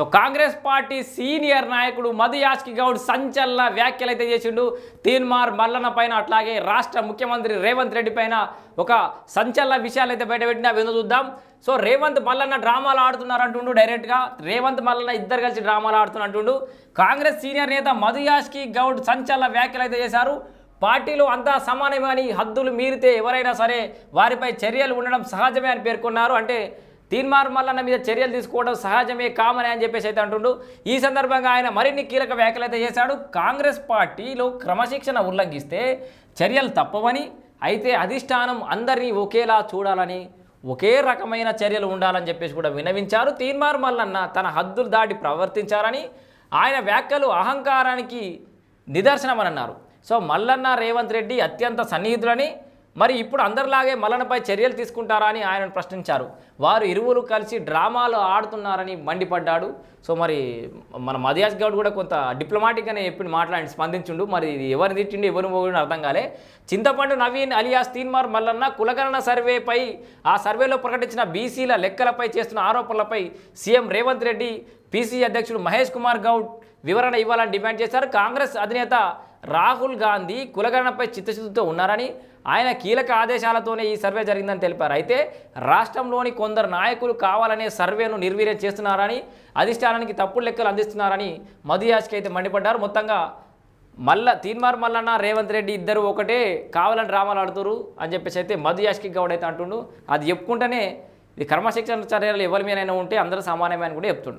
So Congress party senior నాయకుడు మధు యాష్కి గౌడ్ సంచలన వ్యాఖ్యలు అయితే చేసిండు. తీన్మార్ మల్లన్న పైన అట్లాగే రాష్ట్ర ముఖ్యమంత్రి రేవంత్ రెడ్డి పైన ఒక సంచలన విషయాలు అయితే బయటపెట్టిన అవి చూద్దాం? సో రేవంత్ మల్లన్న డ్రామాలు ఆడుతున్నారు అంటుండు డైరెక్ట్గా. రేవంత్ మల్లన్న ఇద్దరు కలిసి డ్రామాలు ఆడుతున్నారు అంటుండు. కాంగ్రెస్ సీనియర్ నేత మధుయాష్కి గౌడ్ సంచలన వ్యాఖ్యలు అయితే చేశారు. పార్టీలో అంతా సమానమే అని హద్దులు మీరితే ఎవరైనా సరే వారిపై చర్యలు ఉండడం సహజమే అని పేర్కొన్నారు. అంటే తీన్మార్ మల్లన్న మీద చర్యలు తీసుకోవడం సహజమే కామనే అని చెప్పేసి అయితే అంటుండు. ఈ సందర్భంగా ఆయన మరిన్ని కీలక వ్యాఖ్యలు అయితే చేశాడు. కాంగ్రెస్ పార్టీలో క్రమశిక్షణ ఉల్లంఘిస్తే చర్యలు తప్పవని అయితే అధిష్టానం అందరినీ ఒకేలా చూడాలని ఒకే రకమైన చర్యలు ఉండాలని చెప్పేసి కూడా వినవించారు. తీన్మార్ మల్లన్న తన హద్దులు దాటి ప్రవర్తించారని ఆయన వ్యాఖ్యలు అహంకారానికి నిదర్శనం అని అన్నారు. సో మల్లన్న రేవంత్ రెడ్డి అత్యంత సన్నిహితులని మరి ఇప్పుడు అందరిలాగే మలనపై చర్యలు తీసుకుంటారా అని ఆయనను ప్రశ్నించారు. వారు ఇరువురు కలిసి డ్రామాలు ఆడుతున్నారని మండిపడ్డాడు. సో మరి మన మదియాస్ గౌడ్ కూడా కొంత డిప్లొమాటిక్గానే చెప్పి మాట్లాడి స్పందించుండు. మరి ఇది ఎవరు తిట్టిండు ఎవరు పోయిండు అర్థం కాలే. చింతపండు నవీన్ అలియాస్ తీన్మార్ మల్లన్న కులగణన సర్వేపై ఆ సర్వేలో ప్రకటించిన బీసీల లెక్కలపై చేస్తున్న ఆరోపణలపై సీఎం రేవంత్ రెడ్డి పీసీ అధ్యక్షుడు మహేష్ కుమార్ గౌడ్ వివరణ ఇవ్వాలని డిమాండ్ చేశారు. కాంగ్రెస్ అధినేత రాహుల్ గాంధీ కులగణపై చిత్తశుద్ధితో ఉన్నారని ఆయన కీలక ఆదేశాలతోనే ఈ సర్వే జరిగిందని తెలిపారు. అయితే రాష్ట్రంలోని కొందరు నాయకులు కావాలనే సర్వేను నిర్వీర్యం చేస్తున్నారని అధిష్టానానికి తప్పుడు లెక్కలు అందిస్తున్నారని మధుయాజ్కి అయితే మండిపడ్డారు. మొత్తంగా మల్ల తీన్మార్ మల్లన్న రేవంత్ రెడ్డి ఇద్దరు ఒకటే కావాలని డ్రామాలు ఆడుతురు అని చెప్పేసి అయితే మధు యాష్కి గౌడ్ అయితే అంటుండు. అది చెప్పుకుంటేనే ఇది కర్మశిక్షణ చర్యలు ఎవరి మీదైనా ఉంటే అందరూ సమానమే అని కూడా చెప్తుండు.